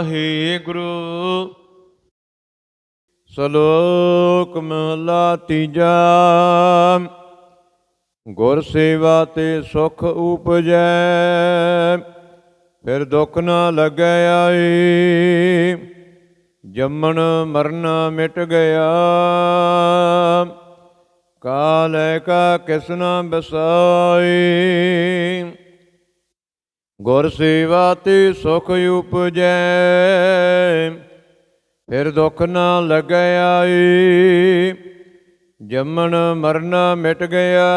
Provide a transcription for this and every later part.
ਵਾਹਿਗੁਰੂ ਸ਼ਲੋਕ ਮਹਲਾ ਤੀਜਾ। ਗੁਰ ਸੇਵਾ ਤੇ ਸੁਖ ਉਪਜੈ, ਫਿਰ ਦੁੱਖ ਨਾ ਲੱਗੈ ਆਈ। ਜੰਮਣ ਮਰਨਾ ਮਿਟ ਗਿਆ। ਕਾਲੈ ਕਾ ਕਿਸਨਾ ਬਸਾਈ। ਗੁਰ ਸੇਵਾ ਤੇ ਸੁਖ ਉਪਜੈ, ਫਿਰ ਦੁੱਖ ਨਾ ਲੱਗੈ ਆਈ ਜੰਮਣ ਮਰਨਾ ਮਿਟ ਗਿਆ।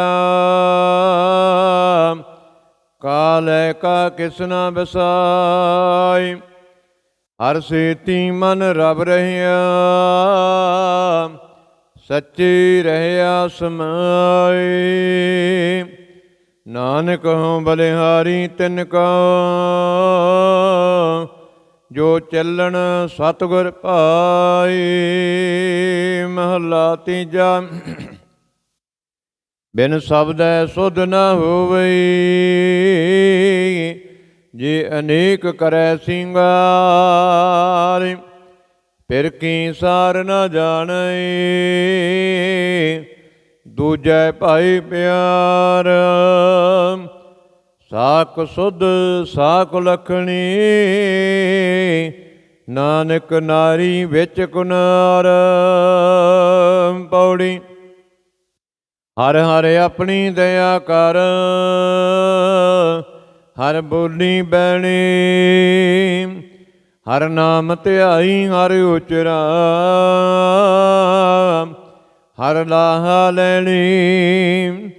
ਕਾਲੈ ਕਾ ਕਿਸਨਾ ਬਸਾਈ ਹਰ ਸੇਤੀ ਮਨ ਰਬ ਰਹਿਆ। ਸੱਚੀ ਰਹਿਆ ਸਮਾਈ ਨਾਨਕ ਹਉ ਬਲਿਹਾਰੀ ਤਿਨ ਕਾ, ਜੋ ਚੱਲਣ ਸਤਿਗੁਰ ਭਾਈ ਮਹਲਾ ਤੀਜਾ। ਬਿਨ ਸ਼ਬਦੈ ਸੁਧ ਨ ਹੋਵਈ, ਜੇ ਅਨੇਕ ਕਰੈ ਸਿੰਗਾਰ, ਫਿਰ ਕੀ ਸਾਰ ਨ ਜਾਣਈ? ਦੂਜੈ ਭਾਈ ਪਿਆਰ। ਸਾਕ ਸੁਧ ਸਾਕ ਲਖਣੀ, ਨਾਨਕ ਨਾਰੀ ਵਿੱਚ ਕੁਨਾਰ। ਪੌੜੀ, ਹਰ ਹਰ ਆਪਣੀ ਦਇਆ ਕਰ, ਹਰ ਬੋਲੀ ਬੈਣੀ, ਹਰ ਨਾਮ ਧਿਆਈ, ਹਰ ਉਚਰਾ। ਹਰ ਲਾਹਾ ਲੈਣੀ,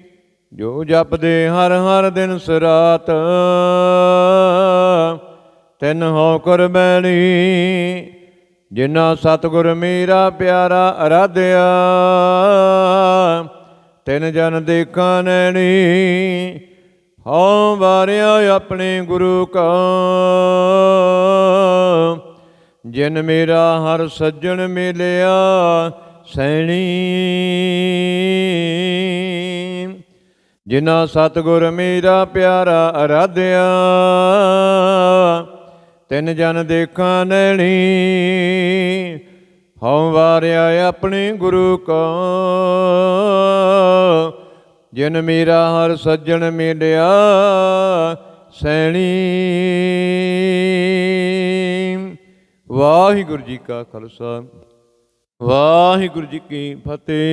ਜੋ ਜਪਦੇ ਹਰ ਹਰ ਦਿਨ ਸਰਾਤ। ਤਿਨ ਹੋ ਕਰ ਬੈਣੀ, ਜਿਨ੍ਹਾਂ ਸਤਿਗੁਰ ਮੇਰਾ ਪਿਆਰਾ ਅਰਾਧਿਆ। ਤਿਨ ਜਨ ਦੇਖਾਂ ਨੈਣੀ, ਹਉ ਵਾਰਿਆ ਆਪਣੇ ਗੁਰੂ ਕਾ। ਜਿਨ ਮੇਰਾ ਹਰ ਸੱਜਣ ਮਿਲਿਆ ਸੈਣੀ। ਜਿਨਾ ਸਤਿਗੁਰ ਮੇਰਾ ਪਿਆਰਾ ਅਰਾਧਿਆ, ਤਿੰਨ ਜਨ ਦੇਖਾਂ ਨੈਣੀ। ਹਉ ਵਾਰਿਆ ਆਪਣੇ ਗੁਰੂ ਕੋ, ਜਿਨ ਮੇਰਾ ਹਰ ਸੱਜਣ ਮਿਲਿਆ, ਸੈਣੀ। ਵਾਹਿਗੁਰੂ ਜੀ ਕਾ ਖਾਲਸਾ। ਵਾਹਿਗੁਰੂ ਜੀ ਕੀ ਫਤਿਹ।